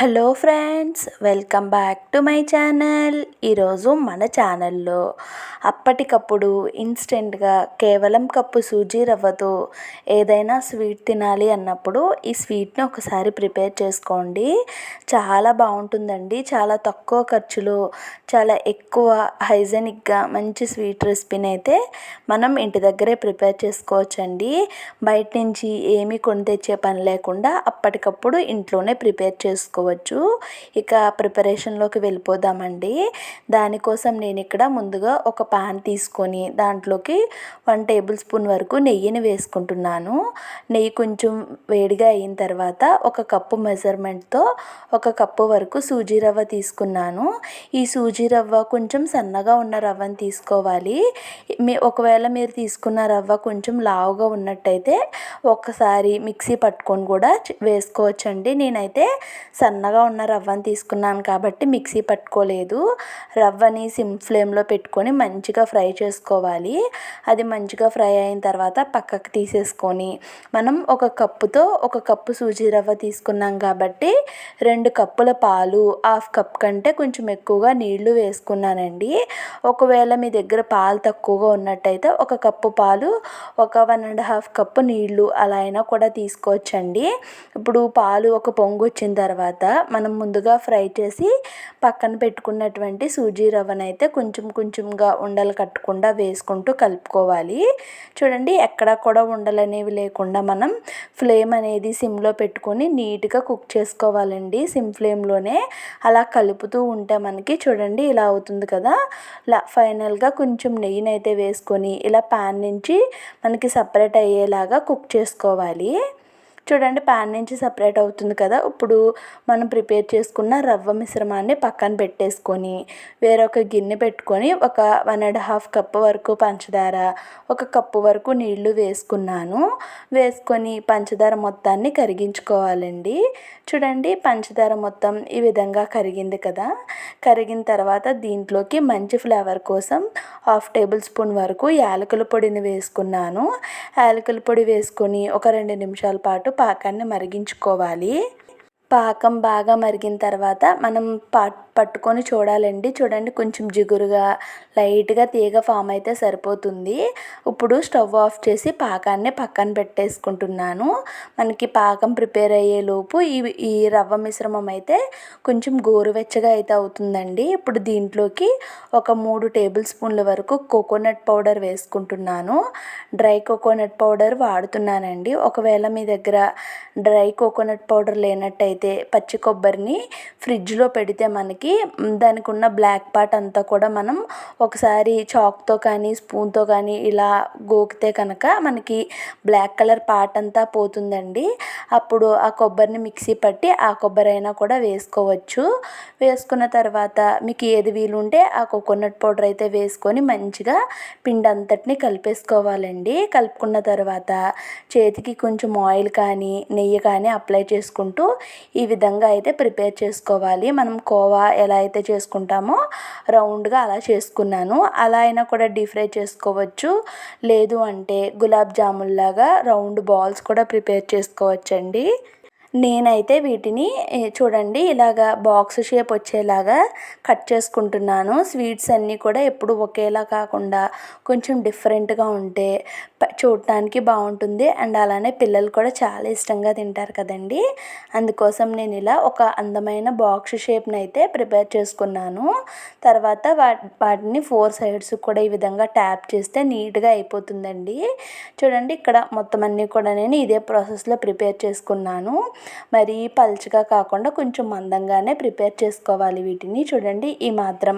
Hello friends welcome back to my channel. ఈరోజు మన ఛానల్లో అప్పటికప్పుడు ఇన్స్టెంట్గా కేవలం కప్పు సూజీ రవ్వతో ఏదైనా స్వీట్ తినాలి అన్నప్పుడు ఈ స్వీట్ని ఒకసారి ప్రిపేర్ చేసుకోండి. చాలా బాగుంటుందండి. చాలా తక్కువ ఖర్చులో చాలా ఎక్కువ హైజెనిక్గా మంచి స్వీట్ రెసిపీని అయితే మనం ఇంటి దగ్గరే ప్రిపేర్ చేసుకోవచ్చండి. బయట నుంచి ఏమీ కొని తెచ్చే పని లేకుండా అప్పటికప్పుడు ఇంట్లోనే ప్రిపేర్ చేసుకోవచ్చు. చేసుకోవచ్చు. ఇక ప్రిపరేషన్లోకి వెళ్ళిపోదామండి. దానికోసం నేను ఇక్కడ ముందుగా ఒక పాన్ తీసుకొని దాంట్లోకి వన్ టేబుల్ స్పూన్ వరకు నెయ్యిని వేసుకుంటున్నాను. నెయ్యి కొంచెం వేడిగా అయిన తర్వాత ఒక కప్పు మెజర్మెంట్తో ఒక కప్పు వరకు సూజీ రవ్వ తీసుకున్నాను. ఈ సూజీ రవ్వ కొంచెం సన్నగా ఉన్న రవ్వని తీసుకోవాలి. మీ ఒకవేళ మీరు తీసుకున్న రవ్వ కొంచెం లావుగా ఉన్నట్టయితే ఒకసారి మిక్సీ పట్టుకొని కూడా వేసుకోవచ్చండి. నేనైతే సన్న సన్నగా ఉన్న రవ్వని తీసుకున్నాను కాబట్టి మిక్సీ పట్టుకోలేదు. రవ్వని సిమ్ ఫ్లేమ్లో పెట్టుకొని మంచిగా ఫ్రై చేసుకోవాలి. అది మంచిగా ఫ్రై అయిన తర్వాత పక్కకు తీసేసుకొని మనం ఒక కప్పుతో ఒక కప్పు సూజీ రవ్వ తీసుకున్నాం కాబట్టి రెండు కప్పుల పాలు హాఫ్ కప్ కంటే కొంచెం ఎక్కువగా నీళ్ళు వేసుకున్నానండి. ఒకవేళ మీ దగ్గర పాలు తక్కువగా ఉన్నట్టయితే ఒక కప్పు పాలు ఒక వన్ అండ్ హాఫ్ కప్పు నీళ్ళు అలా అయినా కూడా తీసుకోవచ్చండి. ఇప్పుడు పాలు ఒక పొంగు వచ్చిన తర్వాత తర్వాత మనం ముందుగా ఫ్రై చేసి పక్కన పెట్టుకున్నటువంటి సూజీ రవ్వను అయితే కొంచెం కొంచెంగా ఉండలు కట్టకుండా వేసుకుంటూ కలుపుకోవాలి. చూడండి ఎక్కడ కూడా ఉండలు అనేవి లేకుండా మనం ఫ్లేమ్ అనేది సిమ్లో పెట్టుకొని నీట్గా కుక్ చేసుకోవాలండి. సిమ్ ఫ్లేమ్లోనే అలా కలుపుతూ ఉంటే మనకి చూడండి ఇలా అవుతుంది కదా. ఇలా ఫైనల్గా కొంచెం నెయ్యిని అయితే వేసుకొని ఇలా ప్యాన్ నుంచి మనకి సపరేట్ అయ్యేలాగా కుక్ చేసుకోవాలి. చూడండి ప్యాన్ నుంచి సపరేట్ అవుతుంది కదా. ఇప్పుడు మనం ప్రిపేర్ చేసుకున్న రవ్వ మిశ్రమాన్ని పక్కన పెట్టేసుకొని వేరొక గిన్నె పెట్టుకొని ఒక వన్ అండ్ హాఫ్ కప్ వరకు పంచదార ఒక కప్పు వరకు నీళ్ళు వేసుకున్నాను. వేసుకొని పంచదార మొత్తాన్ని కరిగించుకోవాలండి. చూడండి పంచదార మొత్తం ఈ విధంగా కరిగింది కదా. కరిగిన తర్వాత దీంట్లోకి మంచి ఫ్లేవర్ కోసం హాఫ్ టేబుల్ స్పూన్ వరకు యాలకుల పొడిని వేసుకున్నాను. యాలకుల పొడి వేసుకొని ఒక రెండు నిమిషాల పాటు పాకాన్ని మరిగించుకోవాలి. పాకం బాగా మరిగిన తర్వాత మనం పా పట్టుకొని చూడాలండి. చూడండి కొంచెం జిగురుగా లైట్గా తీగ ఫామ్ అయితే సరిపోతుంది. ఇప్పుడు స్టవ్ ఆఫ్ చేసి పాకాన్ని పక్కన పెట్టేసుకుంటున్నాను. మనకి పాకం ప్రిపేర్ అయ్యేలోపు ఈ ఈ రవ్వ మిశ్రమం అయితే కొంచెం గోరువెచ్చగా అయితే అవుతుందండి. ఇప్పుడు దీంట్లోకి ఒక మూడు టేబుల్ స్పూన్ల వరకు కోకోనట్ పౌడర్ వేసుకుంటున్నాను. డ్రై కోకోనట్ పౌడర్ వాడుతున్నానండి. ఒకవేళ మీ దగ్గర డ్రై కోకోనట్ పౌడర్ లేనట్టయితే పచ్చి కొబ్బరిని ఫ్రిడ్జ్లో పెడితే మనకి మనకి దానికి ఉన్న బ్లాక్ పార్ట్ అంతా కూడా మనం ఒకసారి చాక్తో కానీ స్పూన్తో కానీ ఇలా గోకితే కనుక మనకి బ్లాక్ కలర్ పార్ట్ అంతా పోతుందండి. అప్పుడు ఆ కొబ్బరిని మిక్సీ పట్టి ఆ కొబ్బరి అయినా కూడా వేసుకోవచ్చు. వేసుకున్న తర్వాత మీకు ఏది వీలుంటే ఆ కోకోనట్ పౌడర్ అయితే వేసుకొని మంచిగా పిండి అంతటిని కలిపేసుకోవాలండి. కలుపుకున్న తర్వాత చేతికి కొంచెం ఆయిల్ కానీ నెయ్యి కానీ అప్లై చేసుకుంటూ ఈ విధంగా అయితే ప్రిపేర్ చేసుకోవాలి. మనం కోవా ఎలా అయితే చేసుకుంటామో రౌండ్గా అలా చేసుకున్నాను. అలా అయినా కూడా డీప్ ఫ్రై చేసుకోవచ్చు. లేదు అంటే గులాబ్ జామున్ లాగా రౌండ్ బాల్స్ కూడా ప్రిపేర్ చేసుకోవచ్చండి. నేనైతే వీటిని చూడండి ఇలాగా బాక్స్ షేప్ వచ్చేలాగా కట్ చేసుకుంటున్నాను. స్వీట్స్ అన్నీ కూడా ఎప్పుడు ఒకేలా కాకుండా కొంచెం డిఫరెంట్గా ఉంటే చూడటానికి బాగుంటుంది. అండ్ అలానే పిల్లలు కూడా చాలా ఇష్టంగా తింటారు కదండి. అందుకోసం నేను ఇలా ఒక అందమైన బాక్స్ షేప్ని అయితే ప్రిపేర్ చేసుకున్నాను. తర్వాత వాటిని ఫోర్ సైడ్స్ కూడా ఈ విధంగా ట్యాప్ చేస్తే నీట్గా అయిపోతుందండి. చూడండి ఇక్కడ మొత్తం అన్నీ కూడా నేను ఇదే ప్రాసెస్లో ప్రిపేర్ చేసుకున్నాను. మరీ పల్చగా కాకుండా కొంచెం మందంగానే ప్రిపేర్ చేసుకోవాలి వీటిని. చూడండి ఈ మాత్రం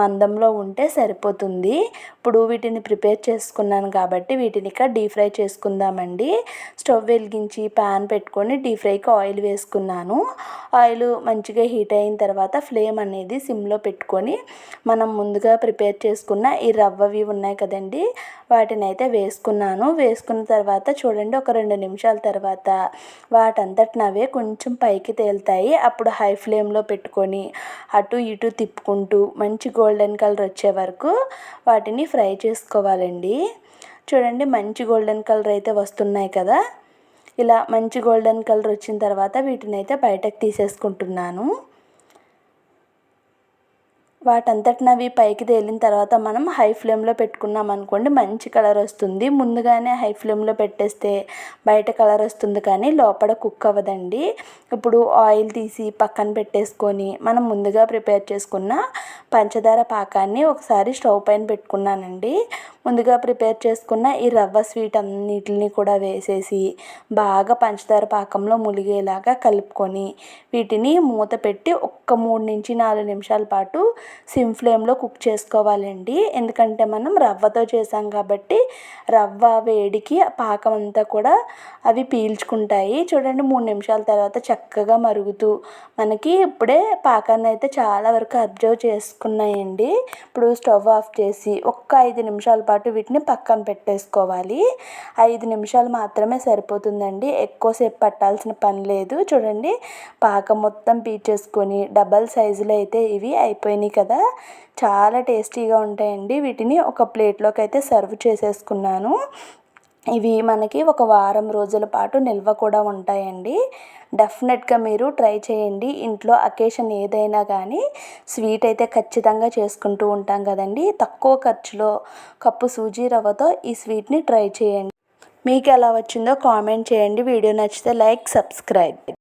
మందంలో ఉంటే సరిపోతుంది. ఇప్పుడు వీటిని ప్రిపేర్ చేసుకున్నాను కాబట్టి వీటిని ఇక డీప్ ఫ్రై చేసుకుందామండి. స్టవ్ వెలిగించి ప్యాన్ పెట్టుకొని డీప్ ఫ్రైకి ఆయిల్ వేసుకున్నాను. ఆయిల్ మంచిగా హీట్ అయిన తర్వాత ఫ్లేమ్ అనేది సిమ్లో పెట్టుకొని మనం ముందుగా ప్రిపేర్ చేసుకున్న ఈ రవ్వవి ఉన్నాయి కదండి వాటిని అయితే వేసుకున్నాను. వేసుకున్న తర్వాత చూడండి ఒక రెండు నిమిషాల తర్వాత వాటంతటి అవే కొంచెం పైకి తేలుతాయి. అప్పుడు హై ఫ్లేమ్లో పెట్టుకొని అటు ఇటు తిప్పుకుంటూ మంచి గోల్డెన్ కలర్ వచ్చే వరకు వాటిని ఫ్రై చేసుకోవాలండి. చూడండి మంచి గోల్డెన్ కలర్ అయితే వస్తున్నాయి కదా. ఇలా మంచి గోల్డెన్ కలర్ వచ్చిన తర్వాత వీటిని అయితే బయటకు తీసేసుకుంటున్నాను. వాటంతటిని అవి పైకి తేలిన తర్వాత మనం హై ఫ్లేమ్లో పెట్టుకున్నాం అనుకోండి మంచి కలర్ వస్తుంది. ముందుగానే హై ఫ్లేమ్లో పెట్టేస్తే బయట కలర్ వస్తుంది కానీ లోపల కుక్ అవ్వదండి. ఇప్పుడు ఆయిల్ తీసి పక్కన పెట్టేసుకొని మనం ముందుగా ప్రిపేర్ చేసుకున్న పంచదార పాకాన్ని ఒకసారి స్టవ్ పైన పెట్టుకున్నానండి. ముందుగా ప్రిపేర్ చేసుకున్న ఈ రవ్వ స్వీట్ అన్నిటిని కూడా వేసేసి బాగా పంచదార పాకంలో ములిగేలాగా కలుపుకొని వీటిని మూత పెట్టి ఒక్క మూడు నుంచి నాలుగు నిమిషాల పాటు సిమ్ ఫ్లేమ్లో కుక్ చేసుకోవాలండి. ఎందుకంటే మనం రవ్వతో చేసాం కాబట్టి రవ్వ వేడికి పాకం అంతా కూడా అవి పీల్చుకుంటాయి. చూడండి మూడు నిమిషాల తర్వాత చక్కగా మరుగుతూ మనకి ఇప్పుడే పాకాన్ని అయితే చాలా వరకు అబ్జర్వ్ చేసుకున్నాయండి. ఇప్పుడు స్టవ్ ఆఫ్ చేసి ఒక్క ఐదు నిమిషాల పాటు వీటిని పక్కన పెట్టేసుకోవాలి. ఐదు నిమిషాలు మాత్రమే సరిపోతుందండి. ఎక్కువసేపు పట్టాల్సిన పని లేదు. చూడండి పాకం మొత్తం పీచేసుకొని డబల్ సైజులో అయితే ఇవి అయిపోయినాయి కదా? చాలా టేస్టీగా ఉంటాయండి. వీటిని ఒక ప్లేట్లోకి అయితే సర్వ్ చేసేసుకున్నాను. ఇవి మనకి ఒక వారం రోజుల పాటు నిల్వ కూడా ఉంటాయండి. డెఫినెట్గా మీరు ట్రై చేయండి. ఇంట్లో అకేషన్ ఏదైనా కానీ స్వీట్ అయితే ఖచ్చితంగా చేసుకుంటూ ఉంటాం కదండి. తక్కువ ఖర్చులో కప్పు సూజీ రవ్వతో ఈ స్వీట్ని ట్రై చేయండి. మీకు ఎలా వచ్చిందో కామెంట్ చేయండి. వీడియో నచ్చితే లైక్ సబ్స్క్రైబ్.